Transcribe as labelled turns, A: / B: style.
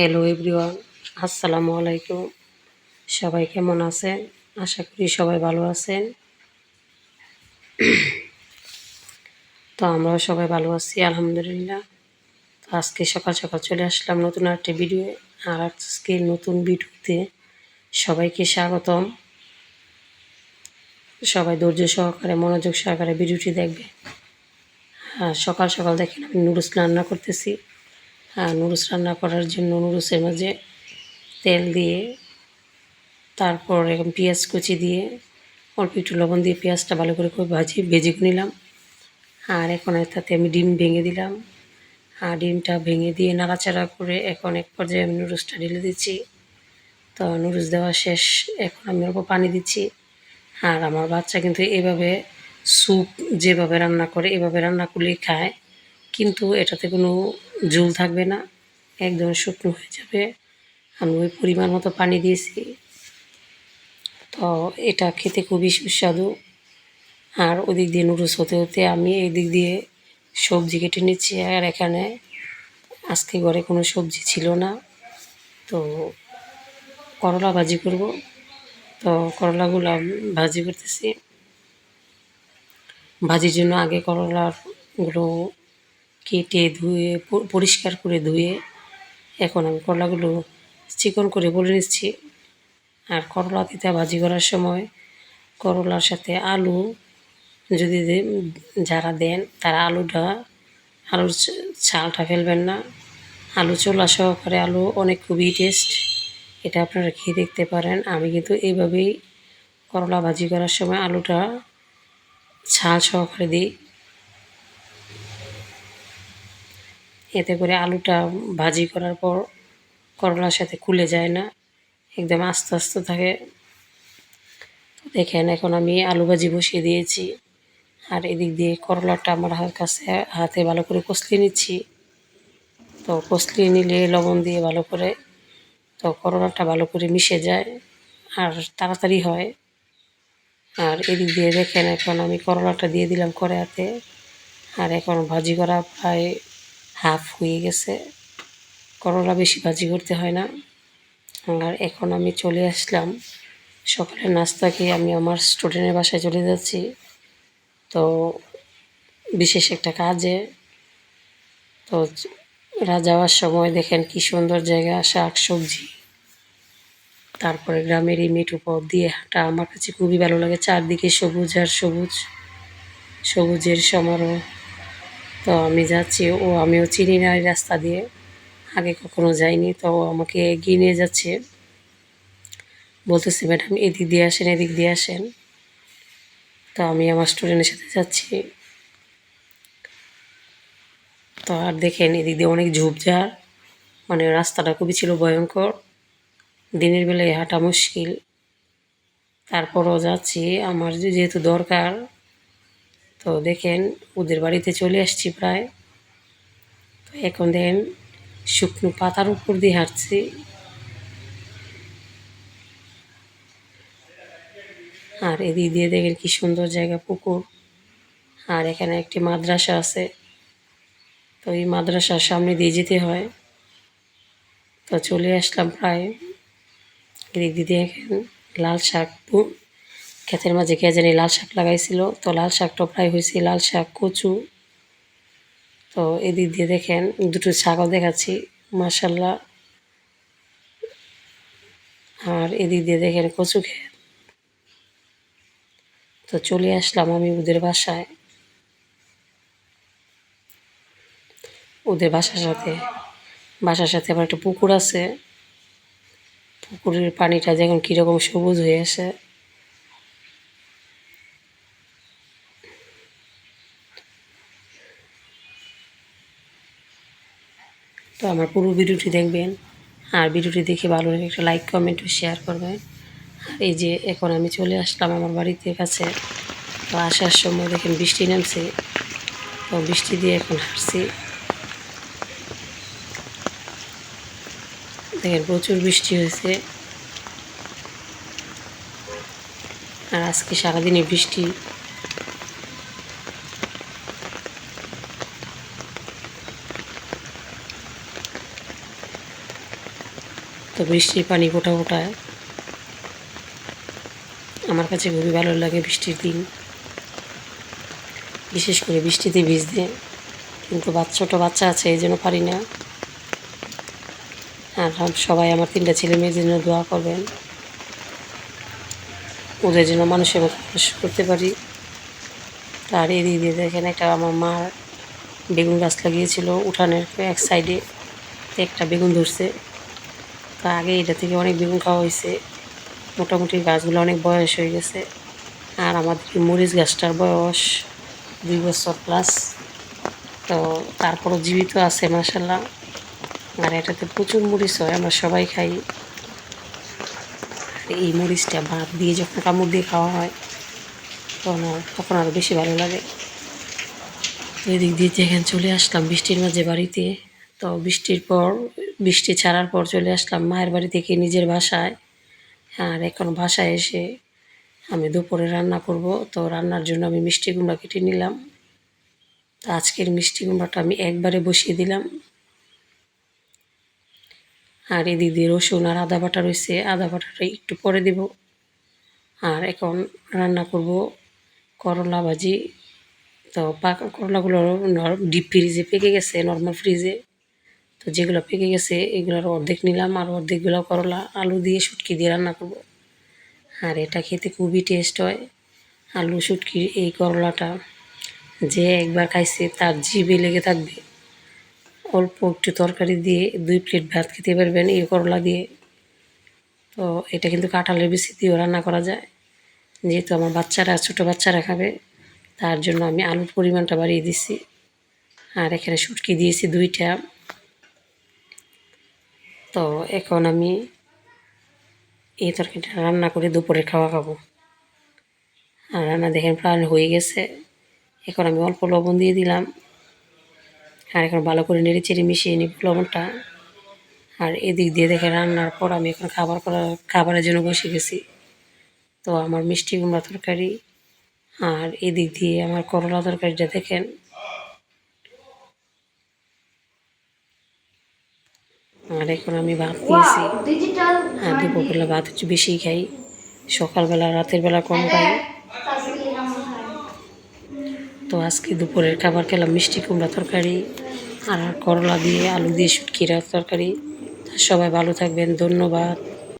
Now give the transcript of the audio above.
A: Hello everyone আসসালামু আলাইকুম। সবাই কেমন আছেন? আশা করি সবাই ভালো আছেন। তো আমরাও সবাই ভালো আছি, আলহামদুলিল্লাহ। তো আজকে সকাল সকাল চলে আসলাম নতুন একটা ভিডিও আর আজকে নতুন ভিডিওতে সবাইকে স্বাগতম। সবাই ধৈর্য সহকারে, মনোযোগ সহকারে ভিডিওটি দেখবে। হ্যাঁ সকাল সকাল দেখেন আমি নুডলস রান্না করতেছি। নুডলস রান্না করার জন্য নুডলসের মাঝে তেল দিয়ে, তারপর এরকম পেঁয়াজ কুচি দিয়ে, অল্প একটু লবণ দিয়ে পেঁয়াজটা ভালো করে ভাজি, ভেজে নিলাম। আর এখন তাতে আমি ডিম ভেঙে দিলাম। আর ডিমটা ভেঙে দিয়ে নাড়াচাড়া করে এখন এক পর্যায়ে আমি নুডলসটা ঢেলে দিচ্ছি। তো নুডলস দেওয়া শেষ, এখন আমি অল্প পানি দিচ্ছি। আর আমার বাচ্চা কিন্তু এভাবে স্যুপ যেভাবে রান্না করে, এভাবে রান্না করলেই খায়। কিন্তু এটাতে কোনো ঝোল থাকবে না, একদম শুকনো হয়ে যাবে। আমি ওই পরিমাণ মতো পানি দিয়েছি। তো এটা খেতে খুবই সুস্বাদু। আর ওদিক দিয়ে নুডলস হতে হতে আমি এদিক দিয়ে সবজি কেটে নিচ্ছি। আর এখানে আজকে ঘরে কোনো সবজি ছিল না। তো করলা ভাজি করব। তো করলাগুলো ভাজি করতেছি। ভাজির জন্য আগে করলাগুলো কেটে ধুয়ে পরিষ্কার করে ধুয়ে এখন আমি করলাগুলো চিকন করে বলে নিচ্ছি। আর করলা দিতে ভাজি করার সময় করলার সাথে আলু যদি যারা দেন তারা আলুটা, আলুর ছালটা ফেলবেন না। আলু চোলা সহকারে আলু অনেক খুবই টেস্ট এটা আপনারা খেয়ে দেখতে পারেন। আমি কিন্তু এইভাবেই করলা ভাজি করার সময় আলুটা ছাল সহকারে দিই। এতে করে আলুটা ভাজি করার পর করলার সাথে খুলে যায় না, একদম আস্তে আস্তে থাকে। দেখেন, এখন আমি আলু ভাজি বসিয়ে দিয়েছি, আর এদিক দিয়ে করলাটা আমার হাত কাছে, হাতে ভালো করে কষলিয়ে নিচ্ছি। তো কষলিয়ে নিলে লবণ দিয়ে ভালো করে, তো করলাটা ভালো করে মিশে যায় আর তাড়াতাড়ি হয়। আর এদিক দিয়ে দেখেন, এখন আমি করলাটা দিয়ে দিলাম কড়াইতে, আর এখন ভাজি করা প্রায় হাফ হয়ে গেছে। করলা বেশি ভাজি করতে হয় না। আর এখন আমি চলে আসলাম। সকালে নাস্তা খেয়ে আমি আমার স্টুডেন্টের বাসায় চলে যাচ্ছি। তো বিশেষ একটা কাজে। তো যাওয়ার সময় দেখেন কি সুন্দর জায়গা, শাক, সবজি। তারপরে গ্রামের এই মেঠু পথ দিয়ে হাঁটা আমার কাছে খুবই ভালো লাগে। চারদিকে সবুজ আর সবুজ। সবুজের সমারোহ। তো আমি যাচ্ছি, ও আমিও চিনি না রাস্তা দিয়ে। আগে কখনো যাইনি, তো ও আমাকে এগিয়ে নিয়ে যাচ্ছে। বলতেছে, ম্যাডাম, এদিক দিয়ে আসেন, এদিক দিয়ে আসেন। তো আমি আমার স্টুডেন্টের সাথে যাচ্ছি। তো আর দেখেন, এদিক দিয়ে অনেক ঝোপঝাড় মানে রাস্তাটা খুবই ছিল ভয়ঙ্কর। দিনের বেলায় হাঁটা মুশকিল। তারপরও যাচ্ছি। আমার যেহেতু দরকার তো দেখেন, ওদের বাড়িতে চলে আসছি প্রায়। তো এখন দেখেন, শুকনো পাতার উপর দিয়ে হাঁটছি। আর এদিক দিয়ে দেখেন কি সুন্দর জায়গা, পুকুর। আর এখানে একটি মাদ্রাসা আছে। তো এই মাদ্রাসার সামনে দিয়ে যেতে হয়। তো চলে আসলাম প্রায়। এদিক দিয়ে দেখেন, লাল শাক ক্ষেতের মাঝে কে জানি লাল শাক লাগাইছিল। তো লাল শাকটা প্রায় হয়েছে লাল শাক, কচু। তো এদিক দিয়ে দেখেন, দুটো ছাগল দেখাচ্ছি মাসাল্লাহ আর এদিক দিয়ে দেখেন কচু খেত তো চলে আসলাম আমি ওদের বাসায়। ওদের বাসার সাথে। বাসার সাথে আমার একটা পুকুর আছে। পুকুরের পানিটা দেখুন কীরকম সবুজ হয়ে আছে। তো আমার পুরো ভিডিওটি দেখবেন। আর ভিডিওটি দেখে ভালো লাগে একটা লাইক কমেন্ট শেয়ার করবেন। আর এই যে এখন আমি চলে আসলাম আমার বাড়িতে কাছে। তো আসার সময় দেখেন বৃষ্টি নামছে। তো বৃষ্টি দিয়ে এখন হাঁটছি। দেখেন প্রচুর বৃষ্টি হয়েছে। আর আজকে সারাদিনে বৃষ্টি তো বৃষ্টির পানি গোটা ফোটায় আমার কাছে খুবই ভালো লাগে বৃষ্টির দিন। বিশেষ করে বৃষ্টিতে ভিজতে। কিন্তু ছোটো বাচ্চা আছে, এই জন্য পারি না। আর সবাই আমার তিনটা ছেলে মেয়ের জন্য দোয়া করবেন। ওদের জন্য মানুষের মতো মানুষ করতে পারি। আর এদিক দিয়ে দেখেন একটা আমার মা বেগুন গাছ লাগিয়েছিল, উঠানের এক সাইডে। একটা বেগুন ধরছে। তা আগে এটা থেকে অনেক বেগুন খাওয়া হয়েছে। মোটামুটি গাছগুলো অনেক বয়স হয়ে গেছে। আর আমাদের মরিচ গাছটার বয়স দুই বছর প্লাস তো তারপরও জীবিত আছে মাসাল্লাহ আর এটাতে প্রচুর মরিচ হয়, আমরা সবাই খাই। এই মরিচটা ভাত দিয়ে যখন কামড় দিয়ে খাওয়া হয়, তখন তখন আরও বেশি ভালো লাগে। এদিক দিয়ে যেখানে চলে আসলাম বৃষ্টির মাঝে বাড়িতে। তো বৃষ্টির পর, বৃষ্টি ছাড়ার পর চলে আসলাম মায়ের বাড়ি থেকে নিজের বাসায়। আর এখন বাসায় এসে আমি দুপুরে রান্না করব। তো রান্নার জন্য আমি মিষ্টি কুমড়া কেটে নিলাম। তো আজকের মিষ্টি কুমড়াটা আমি একবারে বসিয়ে দিলাম। আর এদিক রসুন আর আদা বাটা রয়েছে, আদা বাটাটা একটু পরে দেব। আর এখন রান্না করব করলা ভাজি। তো পাকা করলাগুলো ডিপ ফ্রিজে পেকে গেছে, নর্মাল ফ্রিজে। তো যেগুলো পেকে গেছে, এগুলোর অর্ধেক নিলাম আর অর্ধেকগুলো করলা, আলু দিয়ে শুটকি দিয়ে রান্না করব। আর এটা খেতে খুবই টেস্ট হয়। আলু শুটকির এই করলাটা যে একবার খাইছে তার জিভে লেগে থাকবে। অল্প একটু তরকারি দিয়ে দুই প্লেট ভাত খেতে পারবেন এই করলা দিয়ে। তো এটা কিন্তু কাঁঠালের বেশি দিয়েও রান্না করা যায়। যেহেতু আমার বাচ্চারা, ছোটো বাচ্চারা খাবে, তার জন্য আমি আলুর পরিমাণটা বাড়িয়ে দিছি আর এখানে শুটকি দিয়েছি দুইটা। তো এখন আমি এই তরকারিটা রান্না করে দুপুরে খাওয়া খাব। আর রান্না দেখেন প্রায় হয়ে গেছে। এখন আমি অল্প লবণ দিয়ে দিলাম। আর এখন ভালো করে নেড়ে চেড়ে মিশিয়ে নিব লবণটা। আর এদিক দিয়ে দেখে রান্নার পর আমি এখন খাবার করা খাবারের জন্য বসে গেছি। তো আমার মিষ্টি কুমড়া তরকারি আর এদিক দিয়ে আমার করলা তরকারিটা দেখেন। আর এখন আমি ভাত দিয়েছি। হ্যাঁ দুপুরবেলা ভাত একটু বেশি খাই। সকালবেলা রাতের বেলা কম খাই। তো আজকে দুপুরের খাবার খেলাম মিষ্টি কুমড়া তরকারি আর করলা দিয়ে আলু দিয়ে শুটকিরা তরকারি। সবাই ভালো থাকবেন ধন্যবাদ।